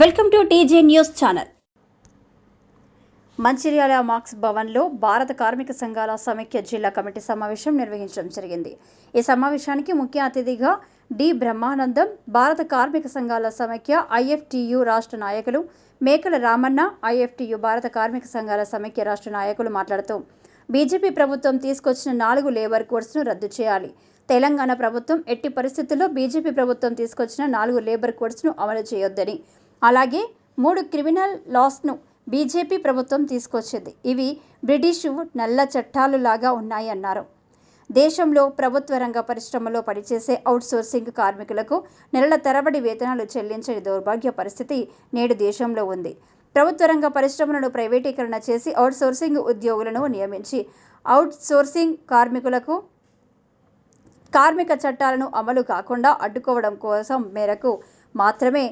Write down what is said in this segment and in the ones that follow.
Welcome to TJ news channel. Mancherial Marx భవన్లో భారత కార్మిక సంఘాల సమైక్య జిల్లా కమిటీ సమావేశం నిర్వహించడం జరిగింది. ఈ సమావేశానికి ముఖ్య అతిథిగా డి. బ్రహ్మానందం భారత కార్మిక సంఘాల సమైక్య ఐఎఫ్టియు రాష్ట్ర నాయకులు మేకల రామన్న ఐఎఫ్టియు భారత కార్మిక సంఘాల సమైక్య రాష్ట్ర నాయకులు మాట్లాడుతూ బీజేపీ ప్రభుత్వం తీసుకొచ్చిన నాలుగు లేబర్ కోడ్స్ను రద్దు చేయాలి. తెలంగాణ ప్రభుత్వం ఎట్టి పరిస్థితుల్లో బీజేపీ ప్రభుత్వం తీసుకొచ్చిన నాలుగు లేబర్ కోడ్స్ను అమలు చేయొద్దని అలాగే మూడు క్రిమినల్ లాస్ను బీజేపీ ప్రభుత్వం తీసుకొచ్చింది. ఇవి బ్రిటిషు నల్ల చట్టాలు లాగా ఉన్నాయన్నారు. దేశంలో ప్రభుత్వ రంగ పరిశ్రమలో పనిచేసే అవుట్సోర్సింగ్ కార్మికులకు నెలల తరబడి వేతనాలు చెల్లించని దౌర్భాగ్య పరిస్థితి నేడు దేశంలో ఉంది. ప్రభుత్వ రంగ పరిశ్రమలను ప్రైవేటీకరణ చేసి అవుట్సోర్సింగ్ ఉద్యోగులను నియమించి అవుట్సోర్సింగ్ కార్మికులకు కార్మిక చట్టాలను అమలు కాకుండా అడ్డుకోవడం కోసం మేరకు మాత్రమే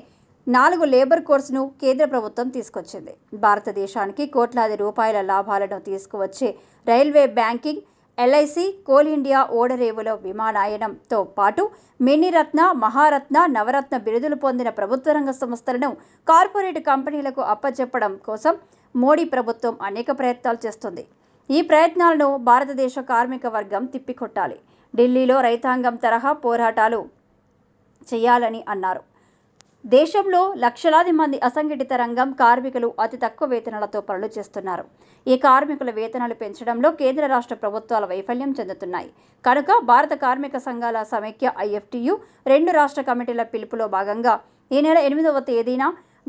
నాలుగు లేబర్ కోర్సును కేంద్ర ప్రభుత్వం తీసుకొచ్చింది. భారతదేశానికి కోట్లాది రూపాయల లాభాలను తీసుకువచ్చే railway banking LIC coal India ఓడరేవులో విమానాయనంతో పాటు మినీరత్న మహారత్న నవరత్న బిరుదులు పొందిన ప్రభుత్వ రంగ సంస్థలను కార్పొరేట్ కంపెనీలకు అప్పచెప్పడం కోసం మోడీ ప్రభుత్వం అనేక ప్రయత్నాలు చేస్తుంది. ఈ ప్రయత్నాలను భారతదేశ కార్మిక వర్గం తిప్పికొట్టాలి. ఢిల్లీలో రైతాంగం తరహా పోరాటాలు చేయాలని అన్నారు. దేశంలో లక్షలాది మంది అసంఘటిత రంగం కార్మికులు అతి తక్కువ వేతనాలతో పనులు చేస్తున్నారు. ఈ కార్మికుల వేతనాలు పెంచడంలో కేంద్ర రాష్ట్ర ప్రభుత్వాల వైఫల్యం చెందుతున్నాయి. కనుక భారత కార్మిక సంఘాల సమైక్య ఐఎఫ్టియు రెండు రాష్ట్ర కమిటీల పిలుపులో భాగంగా ఈ నెల ఎనిమిదవ తేదీన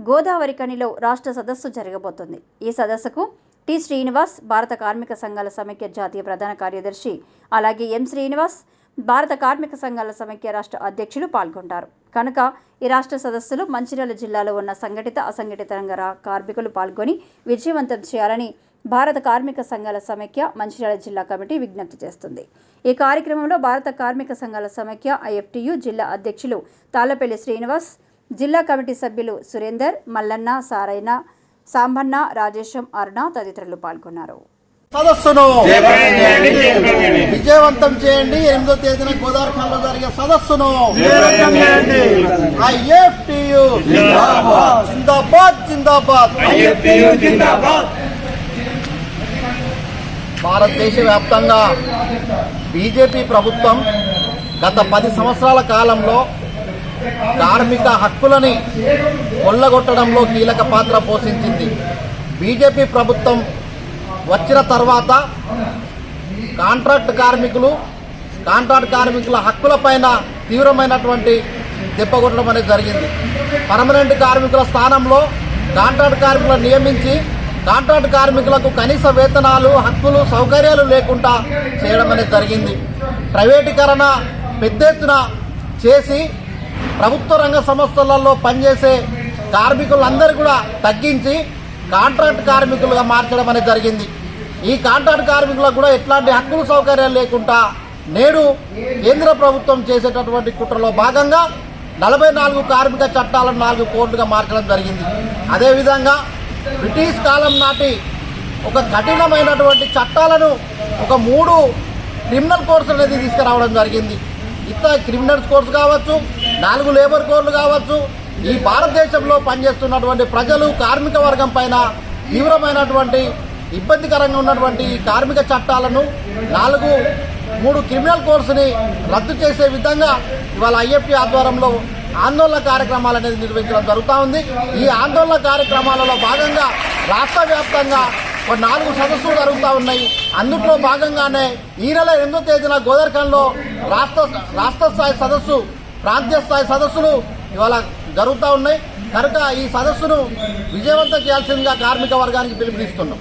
గోదావరి కనిలో రాష్ట్ర సదస్సు జరగబోతుంది. ఈ సదస్సుకు టి శ్రీనివాస్ భారత కార్మిక సంఘాల సమైక్య జాతీయ ప్రధాన కార్యదర్శి అలాగే ఎం శ్రీనివాస్ భారత కార్మిక సంఘాల సమైక్య రాష్ట్ర అధ్యక్షులు పాల్గొంటారు. కనుక ఈ రాష్ట్ర సదస్సులో మంచిర్యాల జిల్లాలో ఉన్న సంఘటిత అసంఘటిత రంగ కార్మికులు పాల్గొని విజయవంతం చేయాలని భారత కార్మిక సంఘాల సమైక్య మంచిర్యాల జిల్లా కమిటీ విజ్ఞప్తి చేస్తుంది. ఈ కార్యక్రమంలో భారత కార్మిక సంఘాల సమైక్య ఐఎఫ్టియు జిల్లా అధ్యక్షులు తాళ్ళపల్లి శ్రీనివాస్ జిల్లా కమిటీ సభ్యులు సురేందర్ మల్లన్న సారైన సాంబన్న రాజేశం అరుణ తదితరులు పాల్గొన్నారు. సదస్సును విజయవంతం చేయండి. ఎనిమిదో తేదీన గోదావరిఖంలో జరిగే సదస్సును ఐఎఫ్టియు జిందాబాద్. జిందాబాద్ భారతదేశ వ్యాప్తంగా బీజేపీ ప్రభుత్వం గత పది సంవత్సరాల కాలంలో కార్మిక హక్కులని కొల్లగొట్టడంలో కీలక పాత్ర పోషించింది. బీజేపీ ప్రభుత్వం వచ్చిన తర్వాత కాంట్రాక్ట్ కార్మికులు కాంట్రాక్ట్ కార్మికుల హక్కులపైన తీవ్రమైనటువంటి దెబ్బకొట్టడం అనేది జరిగింది. పర్మనెంట్ కార్మికుల స్థానంలో కాంట్రాక్ట్ కార్మికులను నియమించి కాంట్రాక్ట్ కార్మికులకు కనీస వేతనాలు హక్కులు సౌకర్యాలు లేకుండా చేయడం అనేది జరిగింది. ప్రైవేటీకరణ పెద్ద ఎత్తున చేసి ప్రభుత్వ రంగ సంస్థలలో పనిచేసే కార్మికులందరూ కూడా తగ్గించి కాంట్రాక్ట్ కార్మికులుగా మార్చడం అనేది జరిగింది. ఈ కాంట్రాక్ట్ కార్మికులకు కూడా ఎట్లాంటి హక్కులు సౌకర్యాలు లేకుండా నేడు కేంద్ర ప్రభుత్వం చేసేటటువంటి కుట్రలో భాగంగా నలభై నాలుగు కార్మిక చట్టాలను నాలుగు కోట్లుగా మార్చడం జరిగింది. అదేవిధంగా బ్రిటిష్ కాలం నాటి ఒక కఠినమైనటువంటి చట్టాలను ఒక మూడు క్రిమినల్ కోర్సు అనేది తీసుకురావడం జరిగింది. ఇంత క్రిమినల్ కోర్సు కావచ్చు నాలుగు లేబర్ కోడ్లు కావచ్చు ఈ భారతదేశంలో పనిచేస్తున్నటువంటి ప్రజలు కార్మిక వర్గం పైన తీవ్రమైనటువంటి ఇబ్బందికరంగా ఉన్నటువంటి ఈ కార్మిక చట్టాలను నాలుగు మూడు క్రిమినల్ కోర్సుని రద్దు చేసే విధంగా ఇవాళ ఐఎఫ్టీ ఆధ్వర్యంలో ఆందోళన కార్యక్రమాలు అనేది నిర్వహించడం జరుగుతూ ఉంది. ఈ ఆందోళన కార్యక్రమాలలో భాగంగా రాష్ట్ర వ్యాప్తంగా ఒక నాలుగు సదస్సులు జరుగుతూ ఉన్నాయి. అందులో భాగంగానే ఈ నెల ఎనిమిదో తేదీన గోదర్ఖండ్లో రాష్ట్ర రాష్ట్ర స్థాయి సదస్సు ప్రాంతీయ స్థాయి సదస్సులు ఇవాళ జరుగుతూ ఉన్నాయి. కనుక ఈ సదస్సును విజయవంతం చేయాల్సిందిగా కార్మిక వర్గానికి పిలుపునిస్తున్నాం.